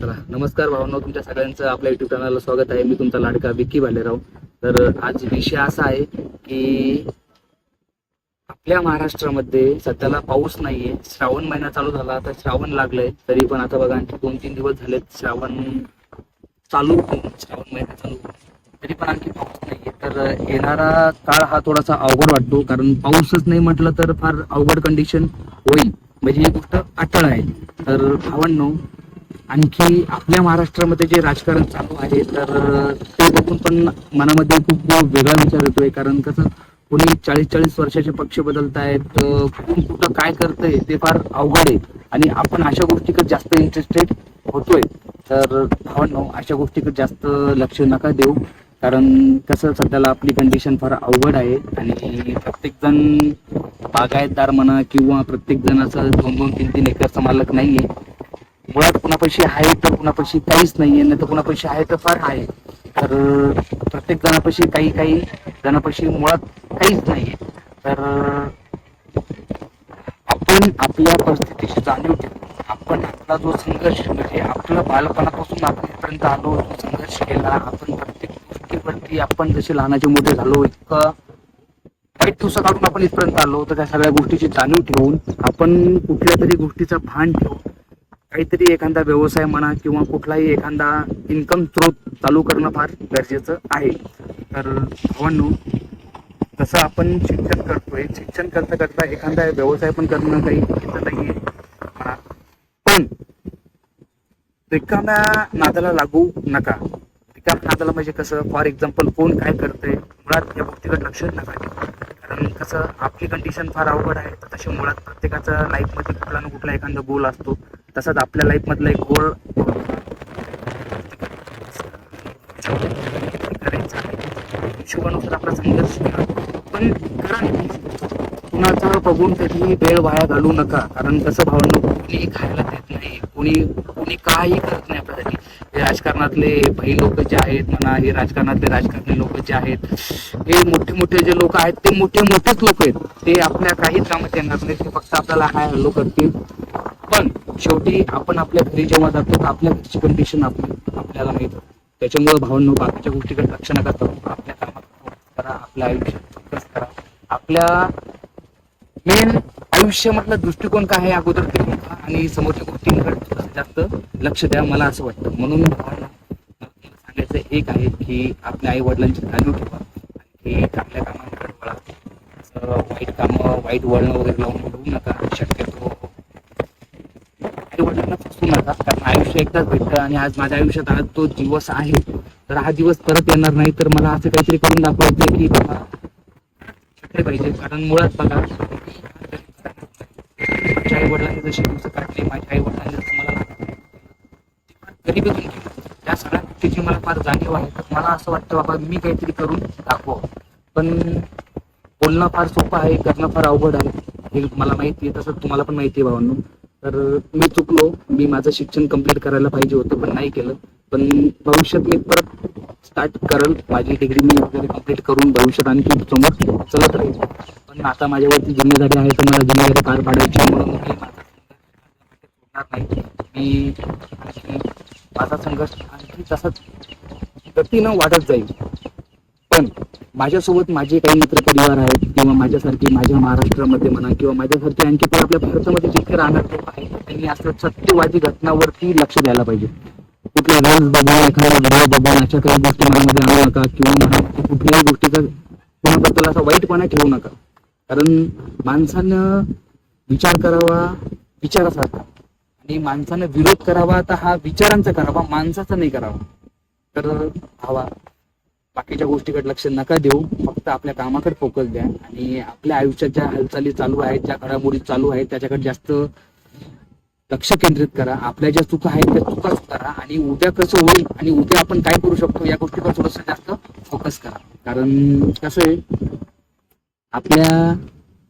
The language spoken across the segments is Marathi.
चला नमस्कार भावना तुमच्या सगळ्यांचं आपल्या युट्यूब चॅनलला स्वागत आहे. मी तुमचा लाडका विक्की भालेराव. तर आज विषय असा आहे की आपल्या महाराष्ट्रामध्ये सध्याला पाऊस नाहीये. श्रावण महिना चालू झाला तर श्रावण लागलंय. तरी पण आता बघा आणखी दोन तीन दिवस झालेत श्रावण चालू. श्रावण महिना चालू. तरी पण आणखी पाऊस नाहीये. तर येणारा काळ हा थोडासा अवघड वाटतो. कारण पाऊसच नाही म्हटलं तर फार अवघड कंडिशन होईल. म्हणजे ही गोष्ट अटळ आहे. तर भावांनो आणखी आपल्या महाराष्ट्रामध्ये जे राजकारण चालू आहे तर ते बघून पण मनामध्ये खूप वेगळा विचार येतोय. कारण कसं कोणी चाळीस चाळीस वर्षाचे पक्ष बदलत आहेत कोण कुठं काय करतंय ते फार अवघड आहे. आणि आपण अशा गोष्टीकडे जास्त इंटरेस्टेड होतोय. तर भावांनो अशा गोष्टीकडे जास्त लक्ष नका देऊ. कारण कसं सध्याला आपली कंडिशन फार अवघड आहे. आणि प्रत्येकजण बागायतदार म्हणा किंवा प्रत्येकजण असं दोन दोन तीन तीन एकरचा मालक आहे मुळात कुणापाशी आहे तर कुणापाशी काहीच नाहीये नाही तर कुणापाशी आहे तर फार आहे. तर प्रत्येक जणापाशी काही काही जणापाशी मुळात काहीच नाहीये. तर आपण आपल्या परिस्थितीची जाणीव ठेवून आपण आपला जो संघर्ष म्हणजे आपला बालपणापासून आपण इथपर्यंत आलो जो संघर्ष केला आपण प्रत्येक गोष्टीवरती आपण जसे लहानाचे मोठे झालो इतकं वाईट दिवसा काढून आपण इथपर्यंत आलो तर त्या सगळ्या गोष्टीची जाणीव ठेवून आपण कुठल्या तरी गोष्टीचा भान ठेवून काहीतरी एखादा व्यवसाय म्हणा किंवा कुठलाही एखादा इन्कम स्रोत चालू करणं फार गरजेचं आहे. तर भावांनो जसं आपण शिक्षण करतोय शिक्षण करता करता एखादा व्यवसाय पण करणं काही नाही म्हणा. पण रिकाम्या नादाला लागू नका. रिकाम्या नादाला म्हणजे कसं फॉर एक्झाम्पल कोण काय करतंय मुळात या गोष्टीकडे लक्ष नका कारण कसं आपली कंडिशन फार अवघड आहे. तर तशी मुळात प्रत्येकाचा लाईफमध्ये कुठला ना कुठला एखादा गोल असतो. तसाच आपल्या लाईफमधला एक गोल हिशोबानुसार आपला संघर्ष करा. पण करा कुणाचा बघून कधी वेळ वाया घालू नका. कारण कसं भावना कोणी खायला देत नाही. कोणी कोणी काही करत नाही आपल्यासाठी. हे राजकारणातले भाई लोक जे आहेत म्हणा हे राजकारणातले राजकारणी लोक जे आहेत हे मोठे मोठे जे लोक आहेत ते मोठे मोठेच लोक आहेत. ते आपल्या काहीच कामात येणार नाही ते फक्त आपल्याला हाय हॅलो करतील. पण शेवटी आपण आपल्या घरी जेव्हा जातो तर आपल्या घरची कंडिशन आपण आपल्याला मिळतं त्याच्यामुळे भावनो बाकीच्या गोष्टीकडे लक्ष नका करू आपल्या कामात करा आपल्या आयुष्यात फोकस करा. आपल्या मेन आयुष्यामधला दृष्टिकोन काय आहे अगोदर ते बघा. आणि समोरच्या गोष्टींकडे जास्त लक्ष द्या मला असं वाटतं. म्हणून भावना सांगायचं एक आहे की आपल्या आई वडिलांची जाणीव ठेवा. आणि चांगल्या कामांकडे वळा. वाईट कामं वाईट वळणं वगैरे लावून होऊ नका शक्यतो आई वडिलांना फसवू नका कारण आयुष्य एकदाच भेटतं आणि आज माझ्या आयुष्यात आज तो दिवस आहे. तर हा दिवस परत येणार नाही तर मला असं काहीतरी करून दाखवायचं की बाबा शिकले पाहिजे. कारण मुळात बघा माझ्या आई वडिलांनी जशी दिवस काढले माझ्या आई वडिलांनी जसं मला लागलं, गरिबीतून त्या सगळ्या गोष्टीची मला फार जाणीव आहे. तर मला असं वाटतं बाबा मी काहीतरी करून दाखवा पण बोलणं फार सोपं आहे करणं फार अवघड आहे. हे मला माहिती आहे तसंच तुम्हाला पण माहिती आहे भावांनो. तर मी चुकलो. मी माझं शिक्षण कंप्लीट करायला पाहिजे होतं पण नाही केलं. पण भविष्यात मी परत स्टार्ट करल. माझी डिग्री मी वगैरे कंप्लीट करून भविष्यात आणखी समोर चलत राहील. पण आता माझ्यावरती जिम्मेदारी आहे तर मला जिम्मेदारी पार पाडायची म्हणून मी नाही. मी आणखी माझा संघर्ष आणखी तसाच गतीनं वाढत जाईल. पण माझ्यासोबत माझे काही मित्र परिवार आहेत किंवा माझ्यासारखी माझ्या महाराष्ट्रामध्ये म्हणा किंवा माझ्यासारखी आणखी पण आपल्या भारतामध्ये जितके राहणार लोक आहेत त्यांनी असं सत्यवादी घटनावरती लक्ष द्यायला पाहिजे. कुठल्या रोज बघून एखादा व्हिडिओ बघून अशा काही गोष्टी मनामध्ये आणू नका किंवा म्हणा कुठल्याही गोष्टीचा कोणाबद्दल असा वाईटपणा ठेवू नका. कारण माणसानं विचार करावा विचारासारखा. आणि माणसानं विरोध करावा तर हा विचारांचा करावा माणसाचा नाही करावा. तर हवा बाकीच्या गोष्टीकडे लक्ष नका देऊ. फक्त आपल्या कामाकडे फोकस द्या. आणि आपल्या आयुष्यात ज्या हालचाली चालू आहेत ज्या घडामोडी चालू आहेत त्याच्याकडे जास्त लक्ष केंद्रित करा. आपल्या ज्या चुका आहेत त्या चुका करा आणि उद्या कसं होईल आणि उद्या आपण काय करू शकतो या गोष्टीवर थोडस जास्त फोकस करा. कारण कसं आहे आपल्या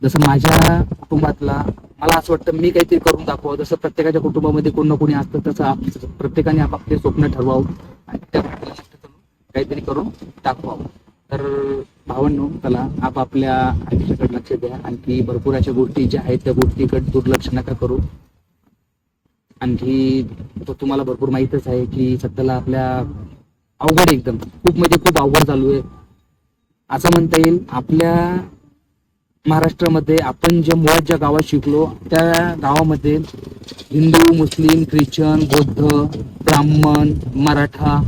जसं माझ्या कुटुंबातला मला असं वाटतं मी काहीतरी करून दाखवावं. जसं प्रत्येकाच्या कुटुंबामध्ये कोण ना कोणी असतं तसं प्रत्येकाने आपापले स्वप्न ठरवावं. आणि त्या काहीतरी करून दाखवावं तर भावांनो चला आपापल्या आयुष्याकडे लक्ष द्या. आणखी भरपूर अशा गोष्टी ज्या आहेत त्या गोष्टीकडे दुर्लक्ष नका करू. आणखी तो तुम्हाला भरपूर माहीतच आहे की सध्याला आपल्या अवघड एकदम खूप म्हणजे खूप अवघड चालू आहे. असं म्हणता येईल आपल्या महाराष्ट्रामध्ये आपण ज्या मुळात ज्या गावात शिकलो त्या गावामध्ये हिंदू मुस्लिम ख्रिश्चन बौद्ध ब्राह्मण मराठा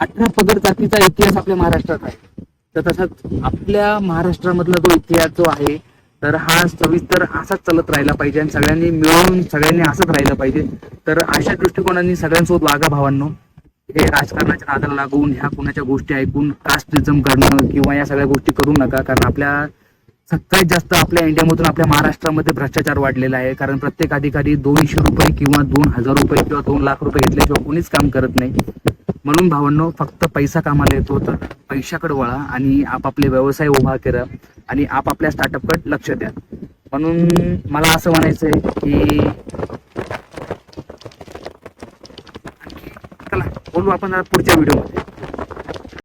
अठरा पगड जातीचा इतिहास आपल्या महाराष्ट्रात आहे. तर तसाच आपल्या महाराष्ट्रामधला जो इतिहास जो आहे तर हा सविस्तर असाच चालत राहिला पाहिजे आणि सगळ्यांनी मिळून सगळ्यांनी असंच राहिलं पाहिजे. तर अशा दृष्टिकोनाने सगळ्यांसोबत वागा भावांनो. हे राजकारणाच्या नादाला लागून ह्या कुणाच्या गोष्टी ऐकून कास्टिझम करणं किंवा या सगळ्या गोष्टी करू नका कारण आपल्या सगळ्यात जास्त आपल्या इंडियामधून आपल्या महाराष्ट्रामध्ये भ्रष्टाचार वाढलेला आहे. कारण प्रत्येक अधिकारी दोनशे रुपये किंवा दोन हजार रुपये किंवा दोन लाख रुपये घेतल्याशिवाय कोणीच काम करत नाही. म्हणून भावांनो फक्त पैसा कामाला येतो तर पैशाकडे वळा आणि आपापले व्यवसाय उभा करा आणि आपापल्या स्टार्टअपकडे लक्ष द्या. म्हणून मला असं म्हणायचं आहे की चला बोलू आपण पुढच्या व्हिडिओमध्ये